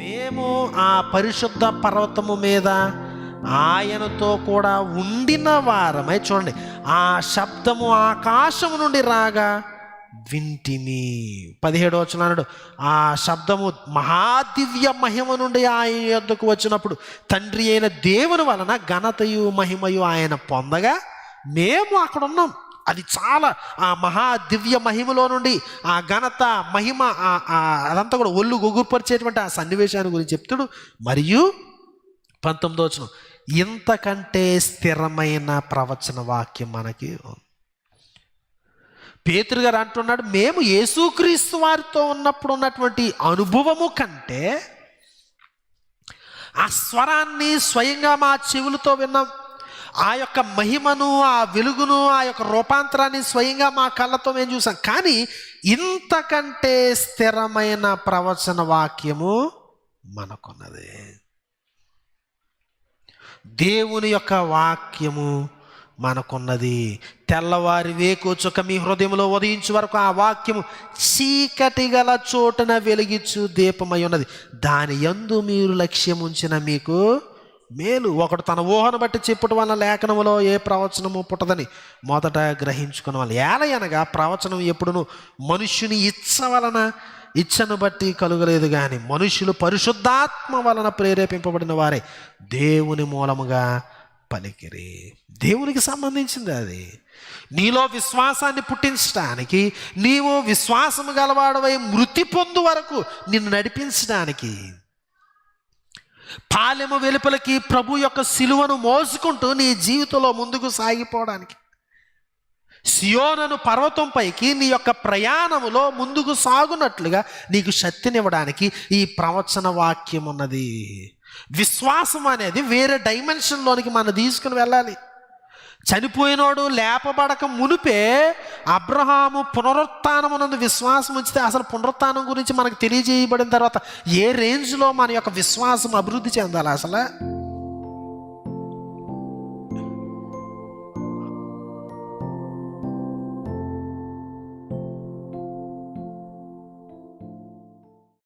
మేము ఆ పరిశుద్ధ పర్వతము మీద ఆయనతో కూడా ఉండిన వారమై చూడండి ఆ శబ్దము ఆకాశము నుండి రాగా వింటిమి పదిహేడు వచ్చిన అన్నాడు ఆ శబ్దము మహాదివ్య మహిమ నుండి ఆయన యొద్దకు వచ్చినప్పుడు తండ్రి అయిన దేవుని వలన ఘనతయు మహిమయు ఆయన పొందగా మేము అక్కడ ఉన్నాం అది చాలా ఆ మహా దివ్య మహిమలో నుండి ఆ ఘనత మహిమ ఆ- అదంతా కూడా ఒళ్ళు గుగుర్పరిచేటువంటి ఆ సన్నివేశాన్ని గురించి చెప్తాడు. మరియు పంతొమ్మిదో వచ్చిన ఇంతకంటే స్థిరమైన ప్రవచన వాక్యం మనకి పేతురు గారు అంటున్నాడు మేము యేసుక్రీస్తు వారితో ఉన్నప్పుడు ఉన్నటువంటి అనుభవము కంటే ఆ స్వరాన్ని స్వయంగా మా చెవులతో విన్నాం ఆ యొక్క మహిమను ఆ వెలుగును ఆ యొక్క రూపాంతరాన్ని స్వయంగా మా కళ్ళతో మేము చూసాం. కానీ ఇంతకంటే స్థిరమైన ప్రవచన వాక్యము మనకున్నది. దేవుని యొక్క వాక్యము మనకున్నది. తెల్లవారి వేకోచుక మీ హృదయంలో ఉదయించు వరకు ఆ వాక్యము చీకటి గల చోటున వెలిగించు దీపమై ఉన్నది. దాని యందు మీరు లక్ష్యం ఉంచిన మీకు మేలు. ఒకడు తన ఊహను బట్టి చెప్పుట వలన లేఖనములో ఏ ప్రవచనము పుట్టదని మొదట గ్రహించుకున్న వాళ్ళు. ఏలయనగా ప్రవచనం ఎప్పుడును మనుష్యుని ఇచ్చ వలన ఇచ్చను బట్టి కలుగలేదు కానీ మనుషులు పరిశుద్ధాత్మ వలన ప్రేరేపింపబడిన వారే దేవుని మూలముగా పలికిరి. దేవునికి సంబంధించింది అది. నీలో విశ్వాసాన్ని పుట్టించడానికి నీవు విశ్వాసము గలవాడవై మృతి పొందు వరకు నిన్ను నడిపించడానికి పాలెము వెలుపలకి ప్రభు యొక్క సిలువను మోసుకుంటూ నీ జీవితంలో ముందుకు సాగిపోవడానికి. సియోనను పర్వతంపైకి నీ యొక్క ప్రయాణములో ముందుకు సాగునట్లుగా నీకు శక్తినివ్వడానికి ఈ ప్రవచన వాక్యం ఉన్నది విశ్వాసం అనేది వేరే డైమెన్షన్లోనికి మనం తీసుకుని వెళ్ళాలి. చనిపోయినోడు లేపబడక మునిపే అబ్రహాము పునరుత్నమునందు విశ్వాసం ఉంచితే అసలు పునరుత్నం గురించి మనకు తెలియజేయబడిన తర్వాత ఏ రేంజ్లో మన యొక్క విశ్వాసం అభివృద్ధి చెందాలి అసలు?